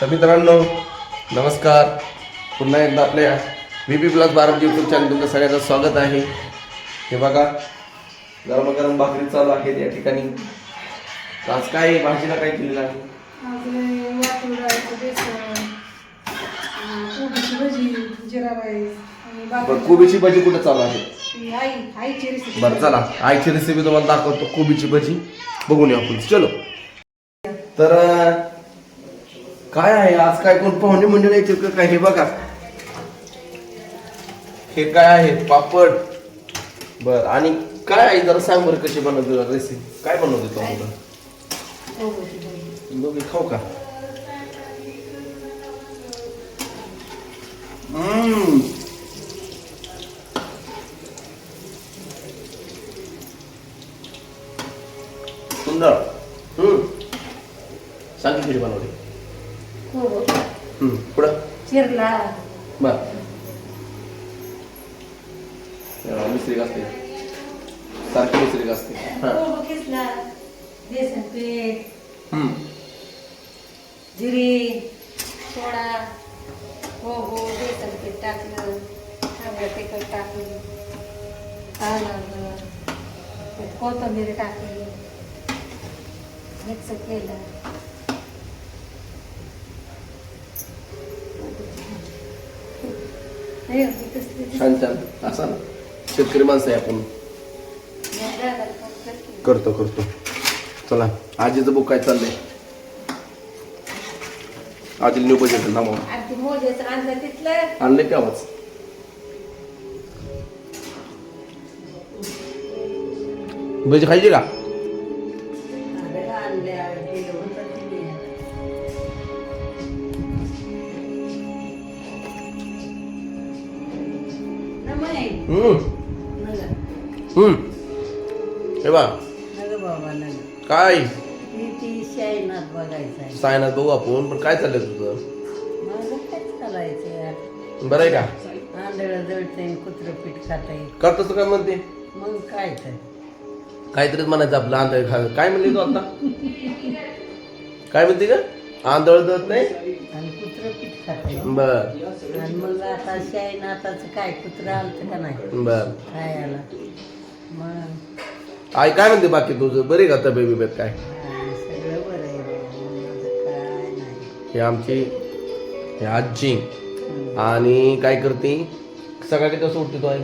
तर मित्रांनो नमस्कार. पुन्हा एकदा आपल्या व्ही पी प्लस बारा यूट्यूब चॅनल तुमचं सगळ्यांचं स्वागत आहे. हे बघा गरम भाकरी चालू आहेत या ठिकाणी. आज काय भाजीला काय केलेलं आहे? कोबीची भजी कुठं चालू आहे? बरं चला. आईची रेसिपी तुम्हाला दाखवतो कोबीची भजी. बघून या आपण. चलो. तर काय आहे? आज काय कोण पाहुणे मंडळ नाही का काय? हे बघा. हे काय आहे? पापड. बर आणि काय आहे? जरा सांग बरं कशी बनवते रेसिपी काय बनवतो तो मुलं दोघे खाऊ का? हम्म. सुंदर. हम्म. सांग बनवली. हम्म पुढं चिरला बर मिस्त्री असते सारखी मिस्त्री असते हा कोबी किसला बेसन पीठ हम्म जिरी सोडा बेसन पीठ टाकलं चांगलं तिखट टाकलं त्यात कोथिंबीर टाकली मिक्स केलं छान छान. असा ना. शेतकरी माणसं आहे आपण. करते. करतो. चला आजीचं बुक काय चाललंय? आजीला न्यू बजेट ना मग. आणले का आवाज? भजी खायची का? हे बा काय? सायनाथ बघू आपण पण काय चाललंय तुझं? बरं आहे का? करतोस काय म्हणते? मग काय तर काहीतरीच म्हणायचं आपलं आंधळ खा काय म्हणली तू आता? काय म्हणते का आंधळ दत नाही? आणि कुत्र पीठ बर. आणि मग आता काय कुत्र आलतं का नाही? बर. खायला. मग आई काय म्हणते बाकी तुझं? बरी का तब्येत बिब्येत काय? सगळं बरं आहे बाबा. माझं काय नाही. हे आमची हे आजी. आणि काय करते? सकाळ किती वाजता उठते तू आई?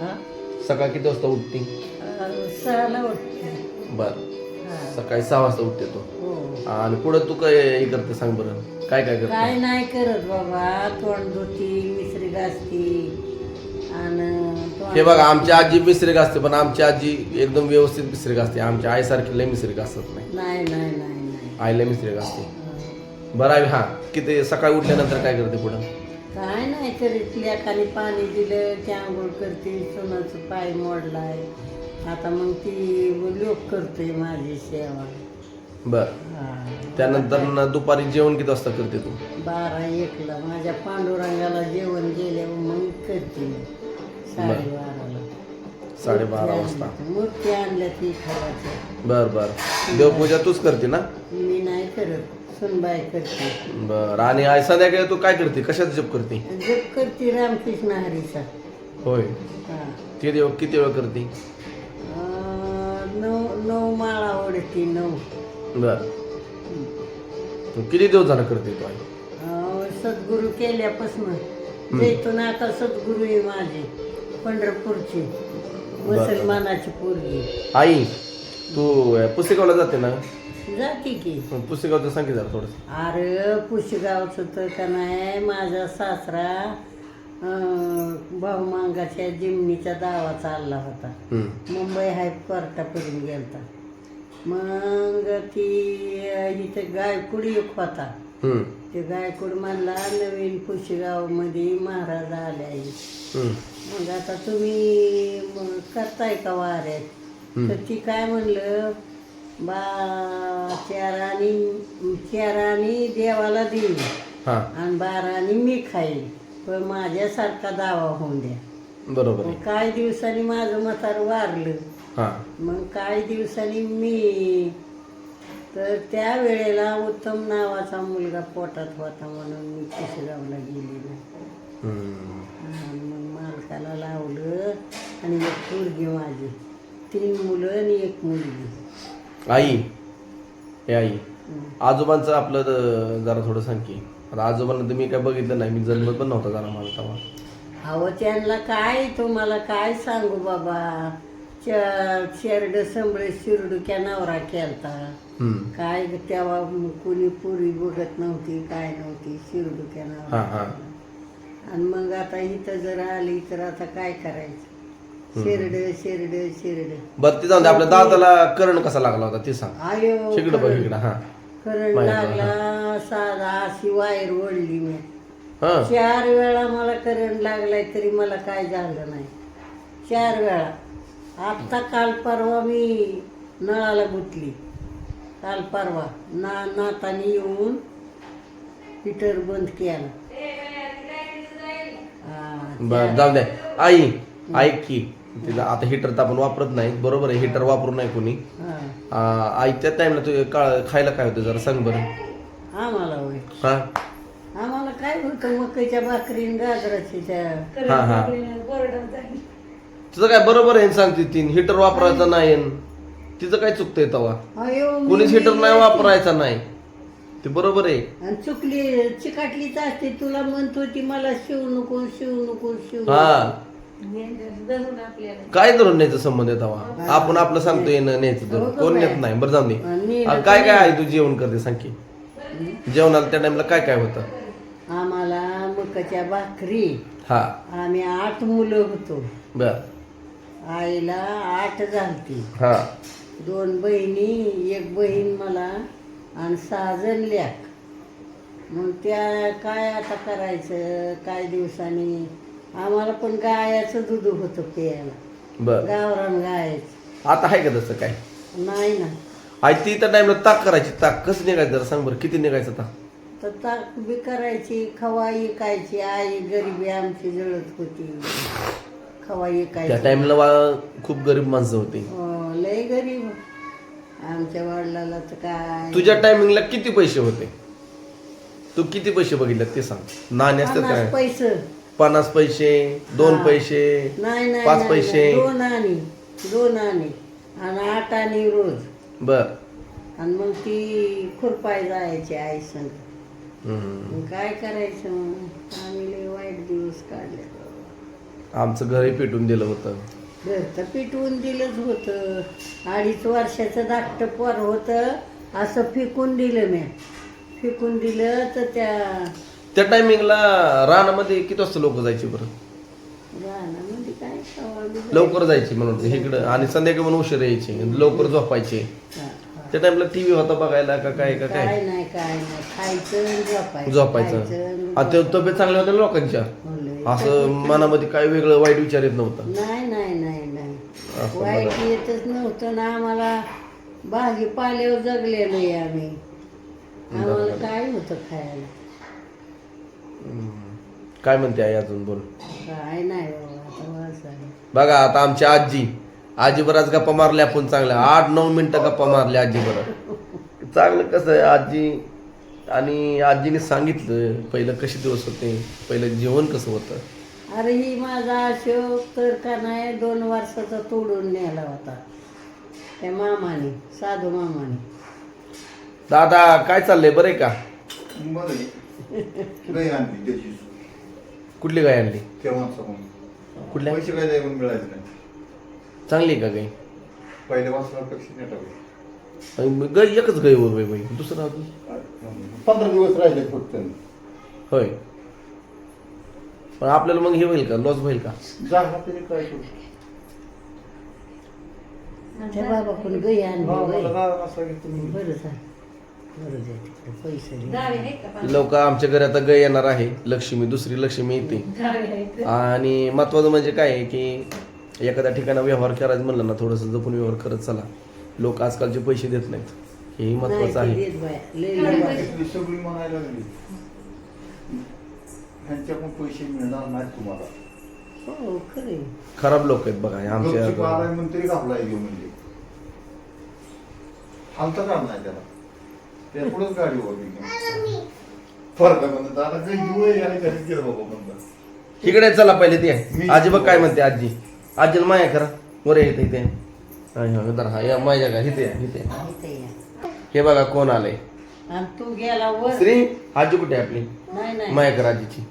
हा? सकाळ किती वाजता उठते? अं, सहाला उठते. बर. हा. सकाळी सहा वाजता उठते तू. आणि पुढं तू काय हे करते सांग बरं. काय काय काय करते नाही करत बाबा. तोंड धुती मिसरी घासती. आणि हे बघा आमची आजी मिसरी घासते पण आमची आजी एकदम व्यवस्थित मिसरी घासते. आमच्या आईसारखी लय मिसरी घासत नाही. नाही नाही नाही नाही. आईला मिसरी घासते. हा. बरं आहे हा. किती सकाळी उठल्यानंतर काय करते पुढं? काय नाही करीत लेखाने पाणी दिलं की आंघोळ करते सोनाचं पाय मोडलाय. आता मग ती लोक करतोय माझी सेवा. बर. त्यानंतर न दुपारी जेवण किती वाजता करते तू? बारा एकला. माझ्या पांडुरंगाला जेवण गेल्यावर मग करते मी. साडेबाराला. साडेबारा वाजता. मूर्ती आणल्या ती खराच्या बर बर. देवपूजा तूच करते ना? मी नाही करत. सुनबाई करते. बर. आणि आई संध्याकाळी तू काय करते? कशाचा जप करते? जप करते रामकृष्ण हरीचा. होय. हा. किती वेळ किती वेळ करते? अं, नऊ नऊ माळा ओढते नऊ. बर. तू किती दिवस झाला करते तू आई? अं, सद्गुरू केल्यापासून. जैतून आता सद्गुरू आहे माझे पंढरपूरची मुसलमानाची पोरगी. आई तू अं, पुसेगावला जाते ना? जाते की. मग पुसेगावचं सांग की जरा थोडस. अरे पुशगावचं तर का नाही माझा सासरा अं, बहुमांगाच्या जिमनीचा दावा चालला होता. मुंबई हायकोर्टापर्यंत गेलता. मग ती इथं गायकुड एक होता. ते गायकुड म्हणला नवीन पुशगावमध्ये महाराज आले आहे मग आता तुम्ही करताय का वाऱ्यात? तर ती काय म्हणलं बा चारानी चारानी देवाला देईन. हा. आणि बारानी मी खाईन. पण माझ्यासारखा दावा होऊन द्या. बरोबर काही दिवसांनी माझं म्हातार वारलं? मग काही दिवसांनी मी तर त्या वेळेला उत्तम नावाचा मुलगा पोटात होता म्हणून मी कुशेगावला गेली नाही हम्म. आणि मग मालकाला लावलं आणि एक पोरगी माझी. तीन मुलं आणि एक मुलगी. आई. हे आई. आजोबांचं आपलं जरा थोडं सांग की. आता आजोबांना तर मी काय बघितलं नाही मी जन्म पण नव्हता जरा माझा तेव्हा. अहो त्यांना काय तुम्हाला काय सांगू बाबा? शेरड संबळे शिरडुक्या नवरा केलता. काय तेव्हा कुणी पुरी बघत नव्हती काय नव्हती शिरडुक्या नवरा हा. आणि मग आता इथं जर आली तर आता काय करायचं? शिरड शिरड शिरड. बरं ते जाऊन आपल्या दादाला करण कसा लागला होता ते सांग. आयो हा. माहिती लागला साधा अशी वायर ओढली मी. हा. चार वेळा मला करंट लागलाय तरी मला काय झालं नाही. चार वेळा. आत्ता काल परवा मी नळाला गुतली. काल परवा. ना नाताने येऊन हिटर बंद केला. हा, बर जाऊ दे. आई ऐक की तिला आता हिटर तर आपण वापरत नाही बरोबर आहे हिटर वापरू नाही कोणी. हा. आ, आई त्या टाइमला तू का- खायला काय होतं जरा सांग बरं. आम्हाला होय. हा? आम्हाला काय होतं मकईच्या भाकरीन गाजराच्या त्या हा, हा. तुझं काय बरोबर आहे सांगते तीन. हिटर वापरायचं नाही. तिचं काय चुकतंय अयो मी कोणीच हिटर नाही वापरायचा नाही. ते बरोबर आहे. आणि चुकली चिकाटलीच असते. तुला म्हणत होती मला शिव नको शिव नको शिव हा. धरून आपल्याला काय धरून न्यायचं संबंध आहे तेव्हा आपण आपलं सांगतोय न न्यायचं धरून. कोण? नेत नाही. बरं जाऊन दे. आणि आ, काय काय आहे तू जेवण करते सांग की. जेवणाला त्या टाइमला काय काय होतं? आम्हाला मकाच्या भाकरी. हा. आम्ही आठ मुलं होतो. बर. आईला आठ झालती. हा. दोन बहिणी एक बहीण मला आणि सहा जण लेक. मग त्या काय आता करायचं? काय दिवसांनी? आम्हाला पण गायाचं दूध होतं प्यायला. बर. गावरान गायचं. आता आहे का तसं काय? नाही ना. आई ती त्या टाइमला ताक करायची. ताक कसं निघायचं? जरा सांग बरं. किती निघायचं ताक? तर ताक बी करायची खवा इकायची आई गरिबी आमची जळत होती. त्या इकायची टाइमला वा खूप गरीब माणसं होती. हो, लय गरीब. आमच्या वडिलाला तर काय? तुझ्या टायमिंगला किती पैसे होते? तू किती पैसे बघितले ते सांग. नाणे असतात पन्नास काय? पैसे. पन्नास पैसे दोन हा. पैसे नाही नाही पाच नाही, पैसे. नाही. दोन आणि दोन आणि. आणि आठ आणि रोज. बर. आणि मग ती खुरपाय जायची आई संग हम्म. मग काय करायचं मग? आम्ही लय वाईट दिवस काढले. आमचं घरही पेटून दिलं होतं. घर तर पिटवून दिलंच होतं. अडीच वर्षाचं धाकटं पोर होतं असं फेकून दिलं मी. फेकून दिलं तर त्या त्या टायमिंगला रानामध्ये किती वाजता लोक जायचे बरं? रानामध्ये काय सवाल लवकर जायचे म्हणून इकडं. आणि संध्याकाळी पण उशीर यायचे. लवकर झोपायचे. त्या टाइमला टीव्ही होता बघायला का काय का काय? काय नाही काय नाही. खायचं आणि झोपायचं. आणि ते तब्येत चांगल्या होत्या लोकांच्या. असं मनामध्ये काय वेगळं वाईट विचार येत नव्हतं. नाही नाही नाही नाही. असं वाईट बघा. येतच नव्हतं ना आम्हाला. भाजी पाल्यावर जगलेलो आहे आम्ही. आम्हाला काय होतं खायला. काय म्हणते आई अजून? बोल. काय नाही बाबा आता बस आहे. बघा आता आमची आजी. आजी बराच गप्पा मारल्या आपण चांगल्या. आठ नऊ मिनिटं गप्पा मारल्या आजी बरं. चांगलं कसं आहे आजी आणि आजीने सांगितलं पहिलं कसे दिवस होते पहिलं जेवण कसं होतं? अरे ही माझा अशोक तर का नाही दोन वर्षाचा तोडून नेला होता. त्या मामाने साधू मामाने. दादा काय चाललंय? बरं आहे का? बरं आणली त्याची. कुठली गाय आणली? तेव्हाचा म्हणून कुठल्या? पैसे काय द्यायला मिळायचे नाही. चांगली आहे का गाय? पहिल्या वाचनापेक्षा नाही टाकले आणि मग गाय एकच गाय बाई बाई. दुसरं अजून? पंधरा दिवस राहिले फक्त. होय. पण आपल्याला मग हे होईल का? लॉस होईल का? जा हाताने काय करू? त्या बाबा पण गई आणली होय. मला दादा सांगितलं तुम्ही बरं झालं. बरं जाय तिकडे पैसे दे. गावी आहेत का लोक आमच्या घरी आता गाय येणार आहे. लक्ष्मी दुसरी लक्ष्मी येते. आणि महत्वाचं म्हणजे काय आहे की एखाद्या ठिकाणी व्यवहार करायचं म्हणलं ना थोडंसं जपून व्यवहार करत चला. लोक आजकालचे पैसे देत नाहीत. हेही नाही महत्वाचं आहे सगळी म्हणायला लागली. ह्यांच्याकडून पैसे मिळणार नाहीत तुम्हाला. हो खरे. खराब लोक आहेत बघा हे आमच्या आलाय मंत्री घाबलाय घेऊ म्हणजे. हालता का नाही त्याला. त्या पुढेच गाडी उभी फरक म्हणतात आता काही जीव आहे आणि घरीच गेलं बाबा म्हणतात. इकडे चला पहिले ते. मी- आजी बघ काय म्हणते आजी. आजीला माया करा. वर येते इथे. हा, हा, इधर हा या माझ्या का इथे या, इथे या. इथे या. हे बघा कोण आलंय. आणि तू गेला वर. श्री आजी कुठे आहे आपली? नाही नाही. माया करा आजीची.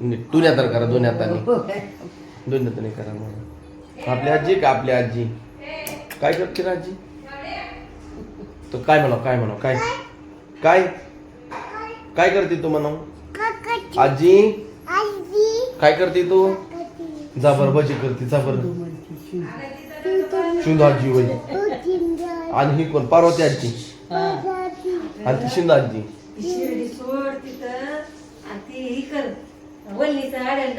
नीट. दोन्ही हाताने करा दोन्ही हाताने. दोन्ही हाताने करा मला आपली आजी का आपली आजी? काय करते रे आजी? तो काय म्हणाव काय म्हणाव काय? काय? काय करते तू म्हणाव? आजी? काय करते तू? जा बरं भजी करते जा बरं. शिंदू. आजी वय आणि ही कोण? पार्वती आजी. हा. आणि ती शिंदा आजी. ती शिर्डी सोड तिथं आणि ती ही कर. वल्लीचं आडेल